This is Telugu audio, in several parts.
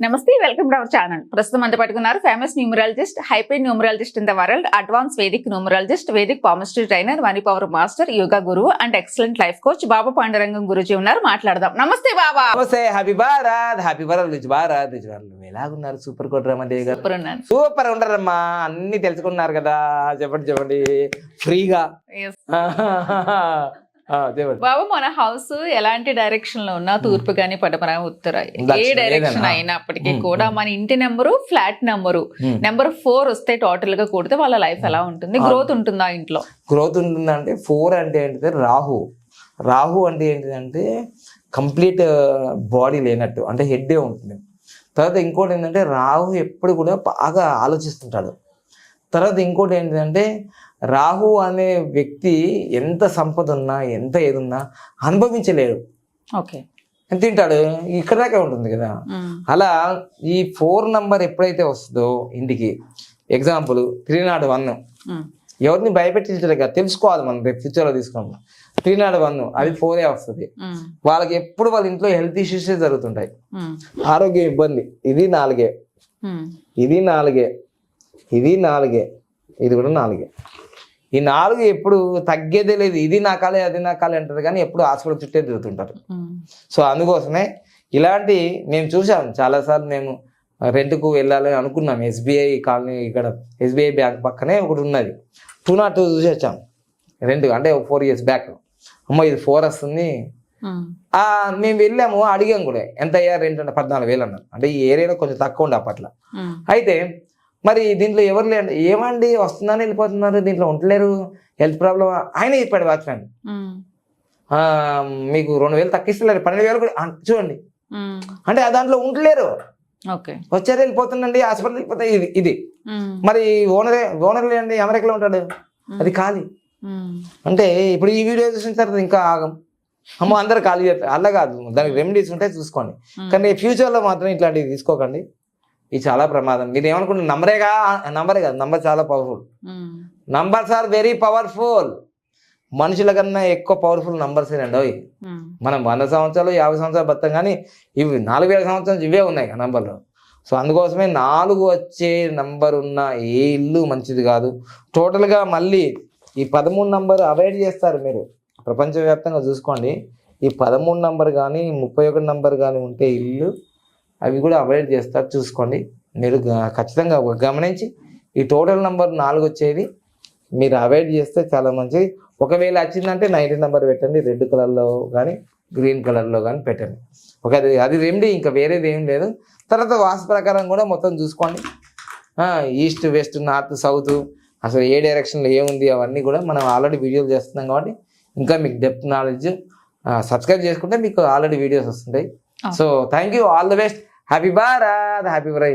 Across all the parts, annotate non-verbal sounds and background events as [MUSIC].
నమస్తే వెల్కమ్ టు అవర్ ఛానల్. ప్రస్తుతం అంత పట్టుకున్నారు famous numerologist హైపే numerologist in the world advance Vedic numerologist Vedic palmistry trainer money power master yoga గురువు and excellent life coach Baba Pandurangam Guruji ఉన్నారు. మాట్లాడదాం. నమస్తే బాబా. నమస్తే happy Bharat happy Bharat rich Bharat నువ్వు ఎలాగున్నారు? సూపర్ కోట్ రమాదేవి గారు. సూపర్ ఉన్నాను సూపర్ ఉండరమ్మా. అన్ని తెలుసుకున్నారు కదా. చెప్పండి చెప్పండి. ఫ్రీగా బాబా మన హౌస్ ఎలాంటి డైరెక్షన్లో ఉన్నా తూర్పు గాని పడమర ఉత్తర ఏ డైరెక్షన్. అయినప్పటికీ కూడా మన ఇంటి number flat number. Number four వస్తే టోటల్గా కూడితే వాళ్ళ లైఫ్ ఎలా ఉంటుంది. గ్రోత్ ఉంటుందా ఇంట్లో? గ్రోత్ ఉంటుందంటే ఫోర్ అంటే ఏంటిది? రాహు. రాహు అంటే ఏంటిదంటే కంప్లీట్ బాడీ లేనట్టు అంటే హెడ్డే ఉంటుంది. తర్వాత ఇంకోటి ఏంటంటే రాహు ఎప్పుడు కూడా బాగా ఆలోచిస్తుంటాడు. తర్వాత ఇంకోటి ఏంటంటే రాహు అనే వ్యక్తి ఎంత సంపద ఉన్నా ఎంత ఏదున్నా అనుభవించలేడు. ఓకే. తింటాడు? ఇక్కడ దాకా ఉంటుంది కదా. అలా ఈ ఫోర్ నంబర్ ఎప్పుడైతే వస్తుందో ఇంటికి ఎగ్జాంపుల్ త్రీ నాట్ వన్. ఎవరిని భయపెట్టించలేదు కదా తెలుసుకోవాలి మనం రేపు ఫ్యూచర్లో తీసుకున్నాం త్రీ నాట్ వన్ అది ఫోరే వస్తుంది. వాళ్ళకి ఎప్పుడు వాళ్ళ ఇంట్లో హెల్త్ ఇష్యూసే జరుగుతుంటాయి. ఆరోగ్య ఇబ్బంది ఇది నాలుగే. ఇది నాలుగే. ఇది నాలుగే. ఇది కూడా నాలుగే. ఈ నాలుగు ఎప్పుడు తగ్గేదే లేదు. ఇది నా కాలే అది నా కాలే అంటారు కానీ ఎప్పుడు హాస్పిటల్ చుట్టే తిరుగుతుంటారు. సో అందుకోసమే ఇలాంటి నేను చూసాను చాలాసార్లు మేము రెంట్కు వెళ్ళాలని అనుకున్నాం. ఎస్బీఐ కాలనీ ఇక్కడ ఎస్బీఐ బ్యాంక్ పక్కనే ఒకటి ఉన్నది. టూ నాట్ టూ చూసి వచ్చాం. రెంట్ అంటే ఫోర్ ఇయర్స్ బ్యాక్. అమ్మ ఇది ఫోర్ వస్తుంది. ఆ, మేము వెళ్ళాము అడిగాం కూడా. ఎంత అయ్యా రెంట్ అంటే పద్నాలుగు వేలు అన్నారు. అంటే ఈ ఏరియాలో కొంచెం తక్కువ ఉండే అప్పట్లో. అయితే మరి దీంట్లో ఎవరు లేండి ఏమండి? వస్తుందని వెళ్ళిపోతున్నారు. దీంట్లో ఉండలేరు. Health problem? ఆయన చెప్పాడు వాచ్మెన్. మీకు రెండు వేలు తగ్గిస్తలేరు పన్నెండు వేలు కూడా చూడండి. అంటే ఆ దాంట్లో ఉండలేరు. వచ్చారు వెళ్ళిపోతుందండి హాస్పిటల్ వెళ్ళిపోతే ఇది ఇది. మరి ఓనరే ఓనర్ లేండి అమెరికాలో ఉంటాడు. అది ఖాళీ. అంటే ఇప్పుడు ఈ వీడియో చూసిన తర్వాత ఇంకా ఆగం. అమ్మ అందరు ఖాళీ చేస్తారు అలా కాదు. దానికి రెమెడీస్ ఉంటే చూసుకోండి. కానీ ఫ్యూచర్లో మాత్రం ఇట్లాంటివి తీసుకోకండి. ఇది చాలా ప్రమాదం. మీరు ఏమనుకుంటారు నంబరేగా నంబరే కాదు. నంబర్ చాలా powerful numbers are very powerful మనుషుల కన్నా ఎక్కువ పవర్ఫుల్ నంబర్స్ అండి అవి మనం వంద సంవత్సరాలు యాభై సంవత్సరాలు బతాం కానీ ఇవి నాలుగు వేల సంవత్సరాలు ఇవే ఉన్నాయి ఆ నంబర్లు సో అందుకోసమే నాలుగు వచ్చే నంబర్ ఉన్న ఏ ఇల్లు మంచిది కాదు. టోటల్గా మళ్ళీ ఈ పదమూడు నంబర్ అవాయిడ్ చేస్తారు మీరు. ప్రపంచవ్యాప్తంగా చూసుకోండి. ఈ పదమూడు నంబర్ కానీ ముప్పై ఒకటి నంబర్ కానీ ఉంటే ఇల్లు అవి కూడా అవాయిడ్ చేస్తారు. చూసుకోండి. మీరు ఖచ్చితంగా గమనించి ఈ టోటల్ నంబర్ నాలుగు వచ్చేది మీరు అవాయిడ్ చేస్తే చాలా మంచిది. ఒకవేళ వచ్చిందంటే నైన్టీ నెంబర్ పెట్టండి. రెడ్ కలర్లో కానీ గ్రీన్ కలర్లో కానీ పెట్టండి. ఒక అది అది రెమెడీ ఇంకా వేరేది ఏం లేదు. తర్వాత వాస్తు ప్రకారం కూడా మొత్తం చూసుకోండి. ఈస్ట్ వెస్ట్ నార్త్ సౌత్ అసలు ఏ డైరెక్షన్లో ఏముంది అవన్నీ కూడా మనం ఆల్రెడీ వీడియోలు చేస్తున్నాం కాబట్టి ఇంకా మీకు డెప్త్ నాలెడ్జ్ సబ్స్క్రైబ్ చేసుకుంటే మీకు ఆల్రెడీ వీడియోస్ వస్తుంటాయి. So thank you all the best happy Bharat happy బరై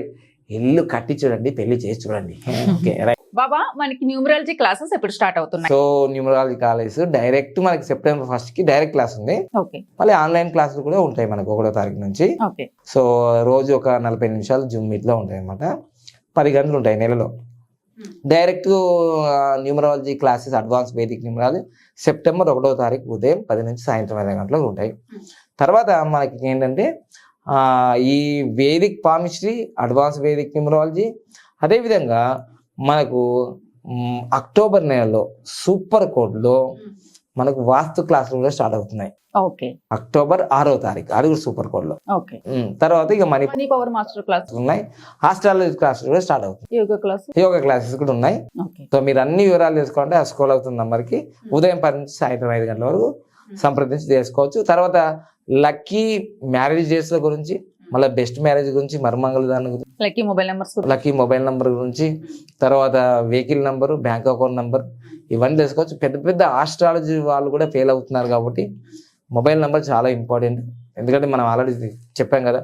ఇల్లు కట్టి చూడండి పెళ్ళి చేసి చూడండి. [LAUGHS] ఓకే రైట్ బాబా మనకి న్యూమరాలజీ క్లాసెస్ ఎప్పుడు స్టార్ట్ అవుతున్నాయి? సో న్యూమరాలజీ కాలేజ్ డైరెక్ట్ మనకి సెప్టెంబర్ ఫస్ట్కి డైరెక్ట్ క్లాస్ ఉంది. ఓకే మళ్ళీ ఆన్లైన్ క్లాసులు కూడా ఉంటాయి మనకు ఒకటో తారీఖు నుంచి. ఓకే సో రోజు ఒక నలభై నిమిషాలు జూమ్ మీట్లో ఉంటాయి అనమాట పది గంటలు ఉంటాయి నెలలో. Direct numerology classes advance Vedic numerology September ఒకటో తారీఖు ఉదయం పది నుంచి సాయంత్రం ఐదు గంటలకు ఉంటాయి. తర్వాత మనకి ఏంటంటే ఈ Vedic palmistry advance Vedic numerology అదేవిధంగా మనకు అక్టోబర్ నెలలో సూపర్ కోడ్లో మనకు వాస్తు క్లాసులు కూడా స్టార్ట్ అవుతున్నాయి. ఓకే. అక్టోబర్ ఆరో తారీఖు అది కూడా సూపర్ కోడ్లో. ఓకే. ఉమ్, తర్వాత ఇక మనీ పవర్ మాస్టర్ క్లాస్ ఉన్నాయి. హాస్ట్రాలజీ క్లాసులు కూడా స్టార్ట్ అవుతుంది యోగా క్లాస్. యోగా క్లాసెస్ కూడా ఉన్నాయి. ఓకే. సో మీరు అన్ని వివరాలు తెలుసుకోవాలంటే ఆ స్కూల్ అవుతున్న నంబర్కి ఉదయం పది నుంచి సాయంత్రం ఐదు గంటల వరకు సంప్రదించి చేసుకోవచ్చు తర్వాత లక్కీ మ్యారేజ్ గురించి మళ్ళీ బెస్ట్ మ్యారేజ్ గురించి మర్మంగళ దాని గురించి lucky mobile numbers lucky mobile number గురించి తర్వాత vehicle number bank account number ఇవన్నీ తెలుసుకోవచ్చు. పెద్ద పెద్ద ఆస్ట్రాలజీ వాళ్ళు కూడా ఫెయిల్ అవుతున్నారు కాబట్టి మొబైల్ నెంబర్ చాలా ఇంపార్టెంట్. ఎందుకంటే మనం ఆల్రెడీ చెప్పాం కదా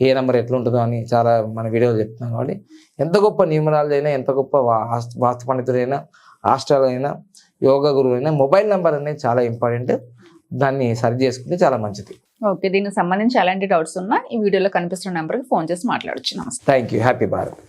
ఏ నెంబర్ ఎట్లుంటుందో అని చాలా మన వీడియోలో చెప్తున్నాం కాబట్టి ఎంత గొప్ప న్యూమరాలజీ అయినా ఎంత గొప్ప వాస్తు వాస్తు పండితుడైనా ఆస్ట్రాలజీ అయినా యోగా గురువు అయినా మొబైల్ నెంబర్ అనేది చాలా ఇంపార్టెంట్. దాన్ని సరి చేసుకుంటే చాలా మంచిది. ఓకే దీనికి సంబంధించి ఎలాంటి డౌట్స్ ఉన్నా ఈ వీడియోలో కనిపిస్తున్న నెంబర్కి ఫోన్ చేసి మాట్లాడొచ్చు. నమస్తే. Thank you happy Bharat.